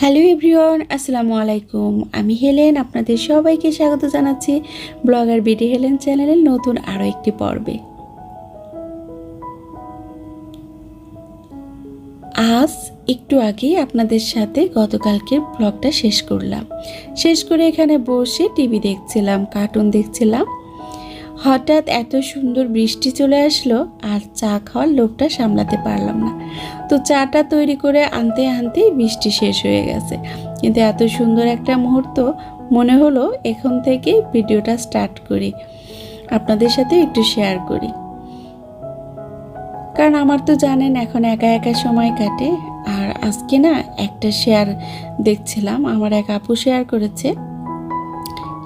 Hello everyone, আসসালামু আলাইকুম। আমি হেলেন, আপনাদের সবাইকে স্বাগত জানাচ্ছি ব্লগার বিডি হেলেন চ্যানেলের নতুন আরও একটি পর্বে। আজ একটু আগে আপনাদের সাথে গতকালকের ব্লগটা শেষ করলাম। শেষ করে এখানে বসে টিভি দেখছিলাম, কার্টুন দেখছিলাম। হঠাৎ এত সুন্দর বৃষ্টি চলে আসলো, আর চা খাওয়ার লোভটা সামলাতে পারলাম না। তো চাটা তৈরি করে আনতে আনতেই বৃষ্টি শেষ হয়ে গেছে। কিন্তু এত সুন্দর একটা মুহূর্ত মনে হলো এখন থেকে ভিডিওটা স্টার্ট করি। আপনাদের সাথে একটু শেয়ার করি। কারণ আমার তো জানেন এখন একা একা সময় কাটে। আর আজকে না একটা শেয়ার দেখছিলাম, আমার এক আপু শেয়ার করেছে।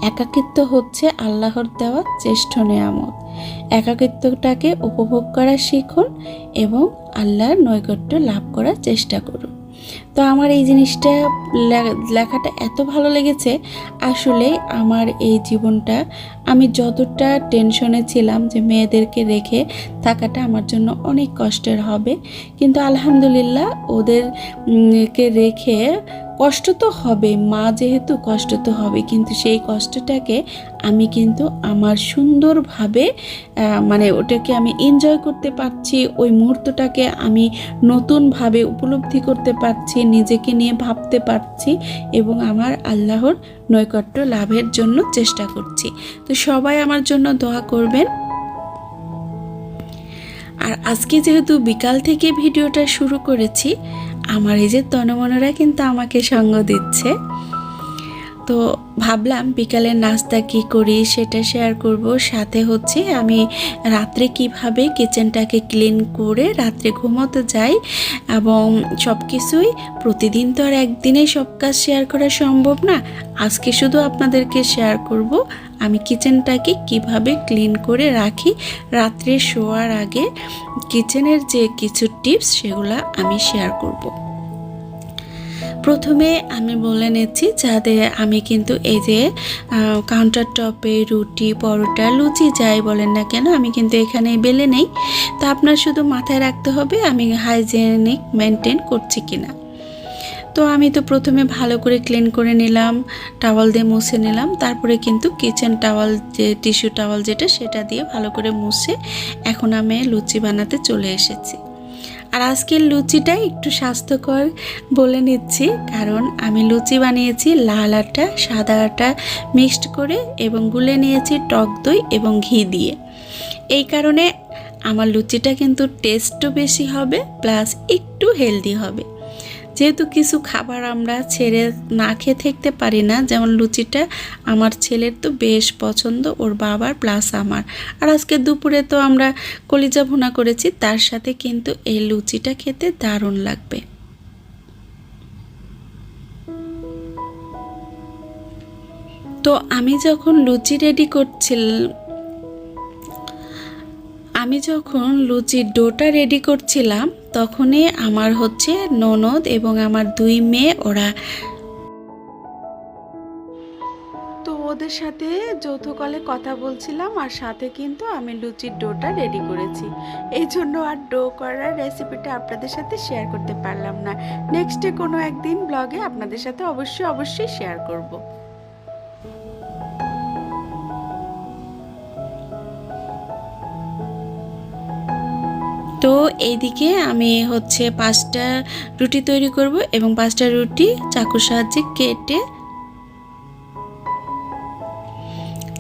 একাকিত্ব হচ্ছে আল্লাহর দেওয়া শ্রেষ্ঠ নেয়ামত। একাকিত্বটাকে উপভোগ করা শিখুন এবং আল্লাহর নৈকট্য লাভ করার চেষ্টা করুন। তো আমার এই জিনিসটা লেখাটা এত ভালো লেগেছে। আসলে আমার এই জীবনটা আমি যতটা টেনশনে ছিলাম যে মেয়েদেরকে রেখে থাকাটা আমার জন্য অনেক কষ্টের হবে। কিন্তু আলহামদুলিল্লাহ ওদেরকে রেখে কষ্ট তো হবে, মা যেহেতু কষ্ট তো হবে, কিন্তু সেই কষ্টটাকে আমি কিন্তু আমার সুন্দরভাবে মানে ওটাকে আমি এনজয় করতে পারছি, ওই মুহূর্তটাকে আমি নতুনভাবে উপলব্ধি করতে পারছি, নিজেকে নিয়ে ভাবতে পারছি এবং আমার আল্লাহর নৈকট্য লাভের জন্য চেষ্টা করছি। তো সবাই আমার জন্য দোয়া করবেন। আর আজকে যেহেতু বিকাল থেকে ভিডিওটা শুরু করেছি, আমার এই যে তনমনরা কিন্তু আমাকে সঙ্গ দিচ্ছে। তো ভাবলাম বিকালের নাস্তা কি করি সেটা শেয়ার করব। সাথে হচ্ছে আমি রাত্রে কীভাবে কিচেনটাকে ক্লিন করে রাত্রে ঘুমোতে যাই এবং সব কিছুই প্রতিদিন তো আর একদিনে সব কাজ শেয়ার করা সম্ভব না। আজকে শুধু আপনাদেরকে শেয়ার করব আমি কিচেনটাকে কীভাবে ক্লিন করে রাখি রাত্রে শোয়ার আগে কিচেনের যে কিছু টিপস সেগুলো আমি শেয়ার করব। প্রথমে আমি বলে নিচ্ছি যাতে আমি কিন্তু এই যে কাউন্টার টপে রুটি, পরোটা, লুচি যাই বলেন না কেন, আমি কিন্তু এখানে বেলে নেই। তা আপনার শুধু মাথায় রাখতে হবে আমি হাইজেনিক মেনটেন করছি কিনা। তো আমি তো প্রথমে ভালো করে ক্লিন করে নিলাম টাওয়াল দিয়ে মুছে নিলাম, তারপরে কিন্তু কিচেন টাওয়াল যে টিস্যু টাওয়াল যেটা, সেটা দিয়ে ভালো করে মুছে এখন আমি লুচি বানাতে চলে এসেছি। আর আজকের লুচিটা একটু স্বাস্থ্যকর বলে নিচ্ছি, কারণ আমি লুচি বানিয়েছি লাল আটা, সাদা আটা মিক্সড করে এবং গুলে নিয়েছি টক দই এবং ঘি দিয়ে। এই কারণে আমার লুচিটা কিন্তু টেস্টও বেশি হবে প্লাস একটু হেলদি হবে। যেহেতু কিছু খাবার আমরা ছেড়ে না খেয়ে থাকতে পারি না, যেমন লুচিটা আমার ছেলের তো বেশ পছন্দ, ওর বাবার প্লাস আমার। আর আজকে দুপুরে তো আমরা কলিজা ভুনা করেছি, তার সাথে কিন্তু এই লুচিটা খেতে দারুণ লাগবে। তো আমি যখন লুচি রেডি করছিলাম আমি যখন লুচির ডোটা রেডি করছিলাম, তখনই আমার হচ্ছে ননদ এবং আমার দুই মেয়ে, ওরা তো ওদের সাথে যৌথ কলে কথা বলছিলাম, আর সাথে কিন্তু আমি লুচির ডোটা রেডি করেছি। এই জন্য আর ডো করার রেসিপিটা আপনাদের সাথে শেয়ার করতে পারলাম না। নেক্সটে কোনো একদিন ব্লগে আপনাদের সাথে অবশ্যই অবশ্যই শেয়ার করব। তো এইদিকে আমি হচ্ছে পাঁচটা রুটি তৈরি করব এবং পাঁচটা রুটি চাকুর সাহায্যে কেটে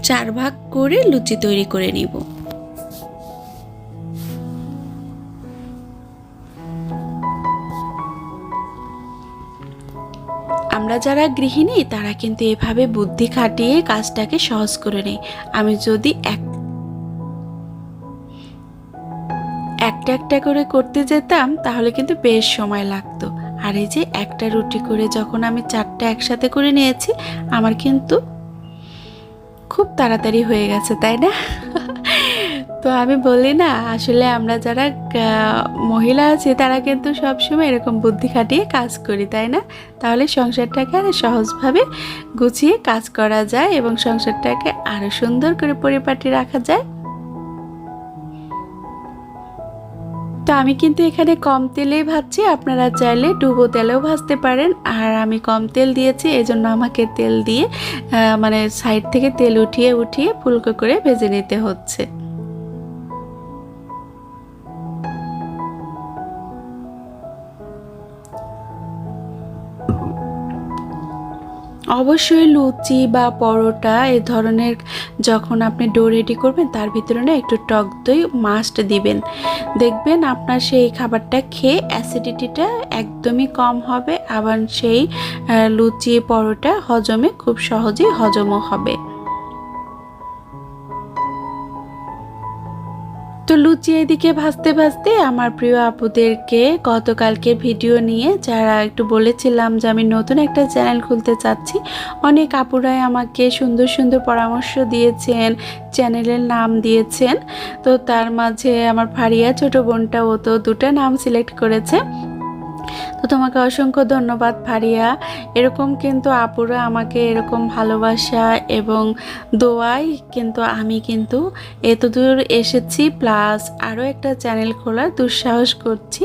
চার ভাগ করে লুচি তৈরি করে নিব। আমরা যারা গৃহিণী, তারা কিন্তু এভাবে বুদ্ধি খাটিয়ে কাজটাকে সহজ করে নেই। আমি যদি এক একটা একটা করে করতে যেতাম, তাহলে কিন্তু বেশ সময় লাগতো। আর এই যে একটা রুটি করে যখন আমি চারটা একসাথে করে নিয়েছি, আমার কিন্তু খুব তাড়াতাড়ি হয়ে গেছে, তাই না? তো আমি বলি না, আসলে আমরা যারা মহিলা আছি, তারা কিন্তু সবসময় এরকম বুদ্ধি খাটিয়ে কাজ করি, তাই না? তাহলে সংসারটাকে আরও সহজভাবে গুছিয়ে কাজ করা যায় এবং সংসারটাকে আরও সুন্দর করে পরিপাটি রাখা যায়। তো আমি কিন্তু এখানে কম তেলেই ভাজছি। আপনারা চাইলে ডুবো তেলেও ভাজতে পারেন। আর আমি কম তেল দিয়েছি, এজন্য আমাকে তেল দিয়ে মানে সাইড থেকে তেল উঠিয়ে উঠিয়ে ফুলকো করে ভেজে নিতে হচ্ছে। অবশ্যই লুচি বা পরোটা এ ধরনের যখন আপনি ডো রেডি করবেন, তার ভিতরে না একটু টক দই মাস্ট দিবেন। দেখবেন আপনার সেই খাবারটা খেয়ে অ্যাসিডিটিটা একদমই কম হবে, আবার সেই লুচি, পরোটা হজমে খুব সহজেই হজমও হবে। তো লুচি এদিকে ভাসতে ভাসতে আমার প্রিয় আপুদেরকে গতকালকে ভিডিও নিয়ে যারা একটু বলেছিলাম যে আমি নতুন একটা চ্যানেল খুলতে চাচ্ছি, অনেক আপুরাই আমাকে সুন্দর সুন্দর পরামর্শ দিয়েছেন, চ্যানেলের নাম দিয়েছেন। তো তার মাঝে আমার ফারিয়া ছোট বোনটা, ও তো দুটা নাম সিলেক্ট করেছে। তো তোমাকে অসংখ্য ধন্যবাদ ফারিয়া এরকম কিন্তু আপুরা আমাকে এরকম ভালোবাসা এবং দোয়াই কিন্তু আমি কিন্তু এতদূর এসেছি, প্লাস আরও একটা চ্যানেল খোলার দুঃসাহস করছি।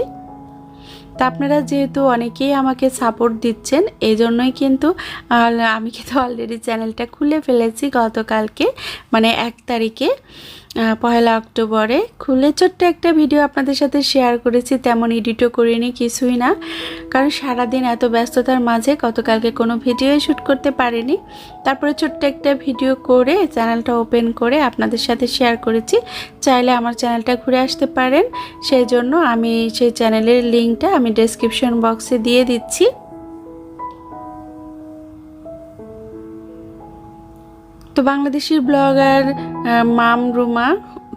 তা আপনারা যেহেতু অনেকেই আমাকে সাপোর্ট দিচ্ছেন এই জন্যই কিন্তু আমি কিন্তু অলরেডি চ্যানেলটা খুলে ফেলেছি গতকালকে মানে এক তারিখে। পয়লা অক্টোবরে খুলে ছোট্ট একটা ভিডিও আপনাদের সাথে শেয়ার করেছি, তেমন এডিটও করিনি, কিছুই না। কারণ সারাদিন এত ব্যস্ততার মাঝে গতকালকে কোনো ভিডিওই শ্যুট করতে পারিনি। তারপরে ছোট্ট একটা ভিডিও করে চ্যানেলটা ওপেন করে আপনাদের সাথে শেয়ার করেছি। চাইলে আমার চ্যানেলটা ঘুরে আসতে পারেন। সেই জন্য আমি সেই চ্যানেলের লিঙ্কটা আমি ডেসক্রিপশন বক্সে দিয়ে দিচ্ছি। তো বাংলাদেশি ব্লগার মাম রুমা,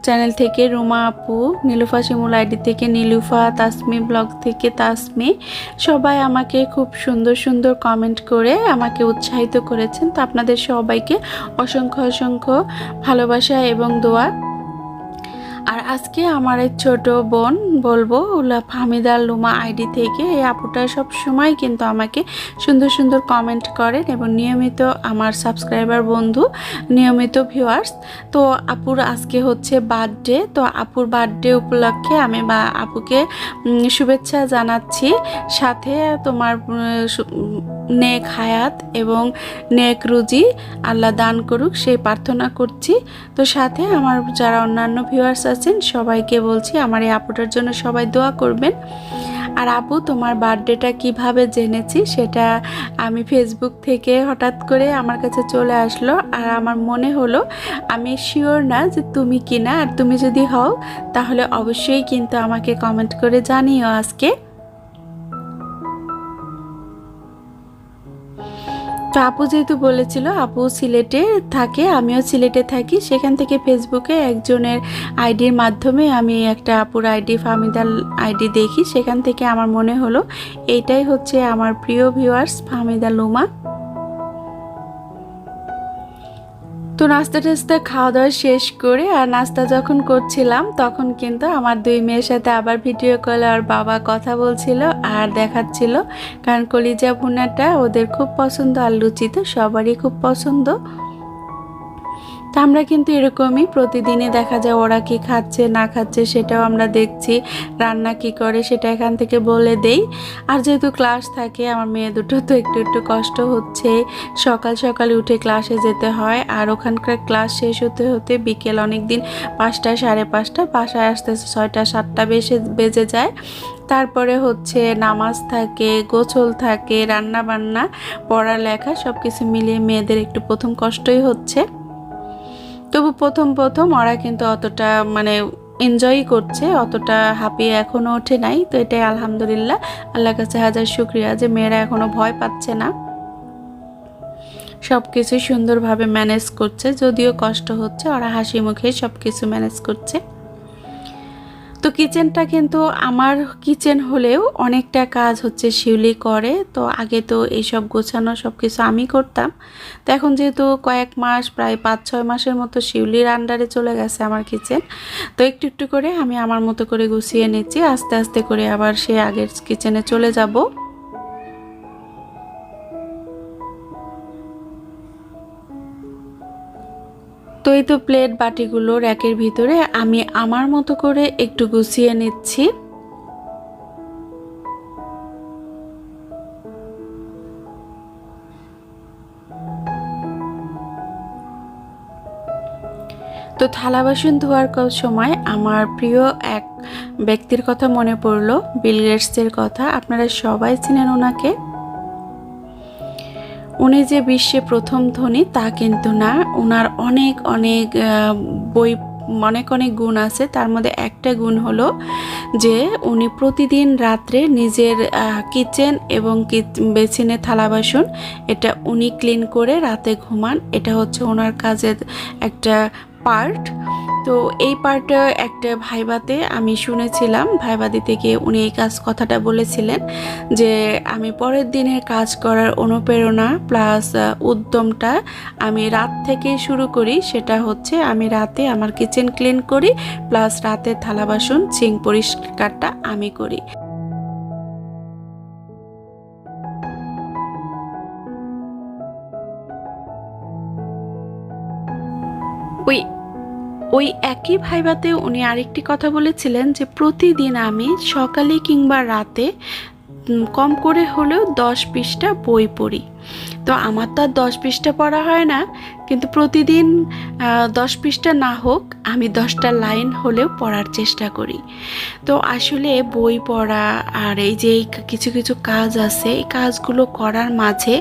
চ্যানেল থেকে রুমা আপু, নীলুফা শিমুল আইডি থেকে নীলুফা, তাসমি ব্লগ থেকে তাসমি, সবাই আমাকে খুব সুন্দর সুন্দর কমেন্ট করে আমাকে উৎসাহিত করেছেন। তো আপনাদের সবাইকে অসংখ্য অসংখ্য ভালোবাসা এবং দোয়া। আর আজকে আমার এক ছোট বোন, বলব ফাহমিদা লুমা আইডি থেকে এই আপুটা সব সময় কিন্তু আমাকে সুন্দর সুন্দর কমেন্ট করেন এবং নিয়মিত আমার সাবস্ক্রাইবার বন্ধু, নিয়মিত ভিউয়ার্স তো আপুর আজকে হচ্ছে বার্থডে তো আপুর বার্থডে উপলক্ষে আমি বা আপুকে শুভেচ্ছা জানাচ্ছি। সাথে তোমার নেক হায়াত এবং নেক রুজি, আল্লাহ দান করুক, সেই প্রার্থনা করছি। তো সাথে আমার যারা অন্যান্য ভিউয়ার্স আছেন, সবাইকে বলছি আমার এই আপুটার জন্য সবাই দোয়া করবেন। আর আপু, তোমার বার্থডেটা কীভাবে জেনেছি সেটা আমি ফেসবুক থেকে হঠাৎ করে আমার কাছে চলে আসলো। আর আমার মনে হলো, আমি শিওর না যে তুমি কিনা। আর তুমি যদি হও, তাহলে অবশ্যই কিন্তু আমাকে কমেন্ট করে জানিও আজকে। তো আপু যেহেতু বলেছিল, আপু সিলেটে থাকে, আমিও সিলেটে থাকি। সেখান থেকে ফেসবুকে একজনের আইডির মাধ্যমে আমি একটা আপুর আইডি, ফাহমিদার আইডি দেখি। সেখান থেকে আমার মনে হলো, এইটাই হচ্ছে আমার প্রিয় ভিউয়ার্স ফাহমিদা লুমা। তো নাস্তা টাস্তা খাওয়া দাওয়া শেষ করে আর নাস্তা যখন করছিলাম, তখন কিন্তু আমার দুই মেয়ের সাথে আবার ভিডিও কলে আর বাবা কথা বলছিল আর দেখাচ্ছিল। কারণ কলিজা ভুনাটা ওদের খুব পছন্দ আর লুচি তো সবারই খুব পছন্দ। তো আমরা কিন্তু এরকমই প্রতিদিনে দেখা যায় ওরা কি খাচ্ছে, না খাচ্ছে সেটাও আমরা দেখছি, রান্না কি করে সেটা এখান থেকে বলে দেই। আর যেহেতু ক্লাস থাকে, আমার মেয়ে দুটো, তো একটু একটু কষ্ট হচ্ছে। সকাল সকালে উঠে ক্লাসে যেতে হয়, আর ওখানকার ক্লাস শেষ হতে হতে বিকেল অনেক দিন পাঁচটা সাড়ে পাঁচটা, বাসায় আসতে আসতে ছয়টা, সাতটা বেশে, বেজে যায়। তারপরে হচ্ছে নামাজ থাকে, গোছল থাকে রান্না বান্না পড়ালেখা সব কিছু মিলিয়ে মেয়েদের একটু প্রথম কষ্টই হচ্ছে। তবু প্রথম প্রথম ওরা কিন্তু অতটা মানে এনজয়ই করছে, অতটা হাঁপিয়ে এখনও ওঠে নাই। তো এটাই আলহামদুলিল্লাহ। আল্লাহর কাছে হাজার শুক্রিয়া যে মেয়েরা এখনও ভয় পাচ্ছে না। সব কিছু সুন্দরভাবে ম্যানেজ করছে, যদিও কষ্ট হচ্ছে, ওরা হাসি মুখে সব কিছু ম্যানেজ করছে। তো কিচেনটা কিন্তু আমার কিচেন হলেও অনেকটা কাজ হচ্ছে শিউলি করে। তো আগে তো এইসব গোছানো সব কিছু আমি করতাম। তো এখন যেহেতু কয়েক মাস, প্রায় পাঁচ ছয় মাসের মতো শিউলির আন্ডারে চলে গেছে আমার কিচেন তো একটু একটু করে আমি আমার মতো করে গুছিয়ে নিচ্ছি। আস্তে আস্তে করে আবার সে আগের কিচেনে চলে যাব। তো এই তো প্লেট বাটিগুলো র্যাকের ভিতরে আমি আমার মতো করে একটু গুছিয়ে নিচ্ছি। তো থালা বাসন ধোয়ার সময় আমার প্রিয় এক ব্যক্তির কথা মনে পড়ল, বিল গেটসের কথা। আপনারা সবাই চিনেন ওনাকে। উনি যে বিশ্বে প্রথম ধনী, তা কিন্তু না। ওনার অনেক অনেক বই, অনেক অনেক গুণ আছে। তার মধ্যে একটা গুণ হলো যে উনি প্রতিদিন রাত্রে নিজের কিচেন এবং বেসিনে থালা বাসন, এটা উনি ক্লিন করে রাতে ঘুমান। এটা হচ্ছে ওনার কাজের একটা পার্ট তো এই পার্টটা একটা ভাইবাতে আমি শুনেছিলাম ভাইবা দিতে গিয়ে উনি এই কাজ কথাটা বলেছিলেন যে আমি পরের দিনের কাজ করার অনুপ্রেরণা প্লাস উদ্যমটা আমি রাত থেকে শুরু করি, সেটা হচ্ছে আমি রাতে আমার কিচেন ক্লিন করি প্লাস রাতে থালা বাসন সিং পরিষ্কারটা আমি করি। ওই একই ভাইবাতে উনি আরেকটি কথা বলেছিলেন যে প্রতিদিন আমি সকালে কিংবা রাতে কম করে হলেও দশ পৃষ্ঠা বই পড়ি। তো আমার তো আর দশ পৃষ্ঠা পড়া হয় না, কিন্তু প্রতিদিন দশ পৃষ্ঠা না হোক, আমি দশটা লাইন হলেও পড়ার চেষ্টা করি। তো আসলে বই পড়া আর এই যে কিছু কিছু কাজ আছে, এই কাজগুলো করার মাঝে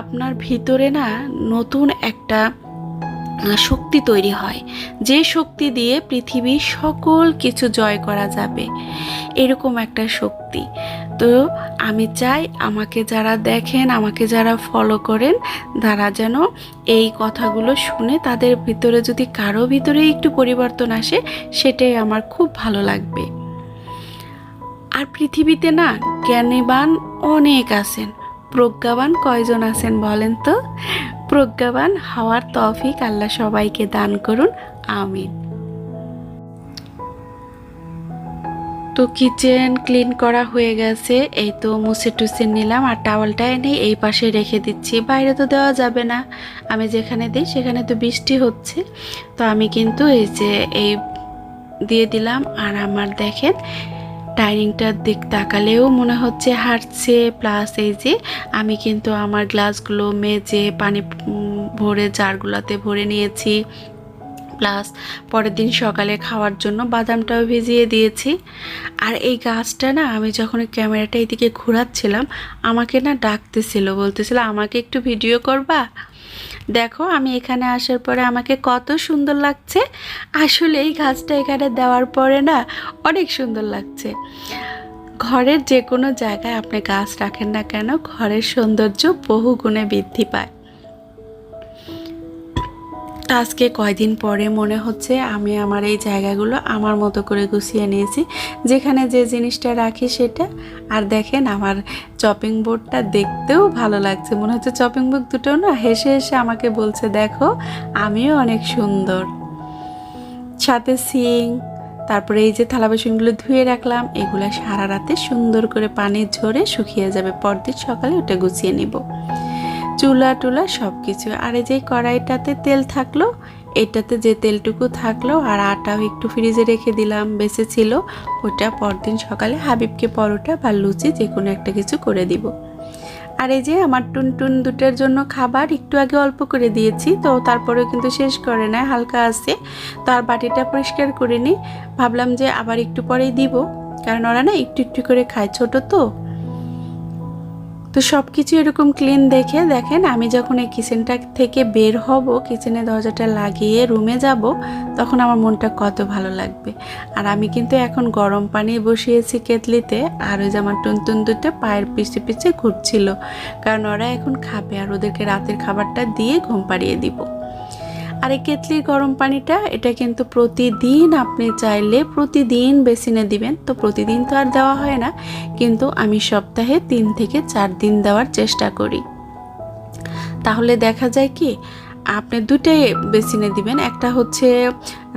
আপনার ভিতরে না নতুন একটা শক্তি তৈরি হয়। যে শক্তি দিয়ে পৃথিবীর সকল কিছু জয় করা যাবে, এরকম একটা শক্তি। তো আমি চাই আমাকে যারা দেখেন, আমাকে যারা ফলো করেন, তারা যেন এই কথাগুলো শুনে তাদের ভিতরে যদি কারও ভিতরে একটু পরিবর্তন আসে, সেটাই আমার খুব ভালো লাগবে। আর পৃথিবীতে না জ্ঞানীবান অনেক আছেন। প্রজ্ঞাবান কয়জন আছেন বলেন তো? প্রজ্ঞাবান হওয়ার তৌফিক আল্লাহ সবাইকে দান করুন। আমিন। তো কিচেন ক্লিন করা হয়ে গেছে, এই তো মুছে টুসে নিলাম আর টাওয়ালটা এনে এই পাশে রেখে দিচ্ছি। বাইরে তো দেওয়া যাবে না। আমি যেখানে দিই সেখানে তো বৃষ্টি হচ্ছে। তো আমি কিন্তু এই যে এই দিয়ে দিলাম। আর আমার দেখেন ডাইনিংটার দিক তাকালেও মনে হচ্ছে হাঁটছে প্লাস এই যে আমি কিন্তু আমার গ্লাসগুলো মেজে পানি ভরে জারগুলোতে ভরে নিয়েছি প্লাস পরের দিন সকালে খাওয়ার জন্য বাদামটাও ভিজিয়ে দিয়েছি। আর এই গাছটা না, আমি যখন ক্যামেরাটা এদিকে ঘোরাচ্ছিলাম, আমাকে না ডাকতেছিল, বলতেছিল, আমাকে একটু ভিডিও করবা? দেখো, আমি এখানে আসার পরে আমাকে কত সুন্দর লাগছে। আসলে এই গাছটা এখানে দেওয়ার পরে না অনেক সুন্দর লাগছে। ঘরের যে কোনো জায়গায় আপনি গাছ রাখেন না কেন, ঘরের সৌন্দর্য বহু গুণে বৃদ্ধি পায়। তা আজকে কয়দিন পরে মনে হচ্ছে আমি আমার এই জায়গাগুলো আমার মতো করে গুছিয়ে নিয়েছি, যেখানে যে জিনিসটা রাখি সেটা। আর দেখেন আমার চপিং বোর্ডটা দেখতেও ভালো লাগছে, মনে হচ্ছে চপিং বোর্ড দুটো না হেসে হেসে আমাকে বলছে, দেখো, আমিও অনেক সুন্দর। সাথে সিং তারপরে এই যে থালা বাসনগুলো ধুয়ে রাখলাম, এগুলো সারা রাতে সুন্দর করে পানি ঝরে শুকিয়ে যাবে। পরদিন সকালে ওটা গুছিয়ে নিব। চুলা টুলা সব কিছু আর এই যে কড়াইটাতে তেল থাকল, এটাতে যে তেলটুকু থাকল আর আটাও একটু ফ্রিজে রেখে দিলাম, বেঁচে ছিল, ওটা পরদিন সকালে হাবিবকে পরোটা বা লুচি যে কোনো একটা কিছু করে দিব। আর এই যে আমার টুনটুন দুটোর জন্য খাবার একটু আগে অল্প করে দিয়েছি, তো তারপরেও কিন্তু শেষ করে না হালকা আছে। তো আর বাটিটা পরিষ্কার করে নিই। ভাবলাম যে আবার একটু পরেই দিব, কারণ ওরা না একটু একটু করে খায়, ছোট তো। তো সব কিছু এরকম ক্লিন দেখে দেখেন, আমি যখন এই কিচেনটা থেকে বের হব কিচেনে দরজাটা লাগিয়ে রুমে যাব, তখন আমার মনটা কত ভালো লাগবে। আর আমি কিন্তু এখন গরম পানি বসিয়েছি কেতলিতে আর ওই যে আমার টুনটুন দুটো পায়ের পিছে পিছে ঘুরছিল। কারণ ওরা এখন খাবে, আর ওদেরকে রাতের খাবারটা দিয়ে ঘুম পাড়িয়ে দিব। আর এই কেতলির গরম পানিটা, এটা কিন্তু প্রতিদিন আপনি চাইলে প্রতিদিন বেসিনে দিবেন। তো প্রতিদিন তো আর দেওয়া হয় না, কিন্তু আমি সপ্তাহে তিন থেকে চার দিন দেওয়ার চেষ্টা করি। তাহলে দেখা যায় কি, আপনি দুটাই বেসিনে দিবেন, একটা হচ্ছে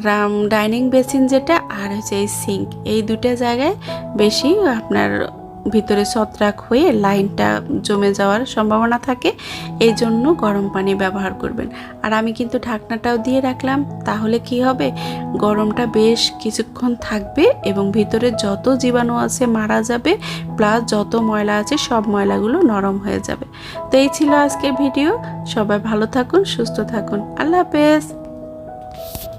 রাম ডাইনিং বেসিন যেটা, আর হচ্ছে এই সিঙ্ক। এই দুটা জায়গায় বেশি আপনার ভিতরে ছত্রাক হয়ে লাইনটা জমে যাওয়ার সম্ভাবনা থাকে, এই জন্য গরম পানি ব্যবহার করবেন। আর আমি কিন্তু ঢাকনাটাও দিয়ে রাখলাম, তাহলে কি হবে? গরমটা বেশ কিছুক্ষণ থাকবে এবং ভিতরে যত জীবাণু আছে মারা যাবে প্লাস যত ময়লা আছে, সব ময়লাগুলো নরম হয়ে যাবে। তো এই ছিল আজকের ভিডিও। সবাই ভালো থাকুন, সুস্থ থাকুন। আল্লাহ হাফেজ।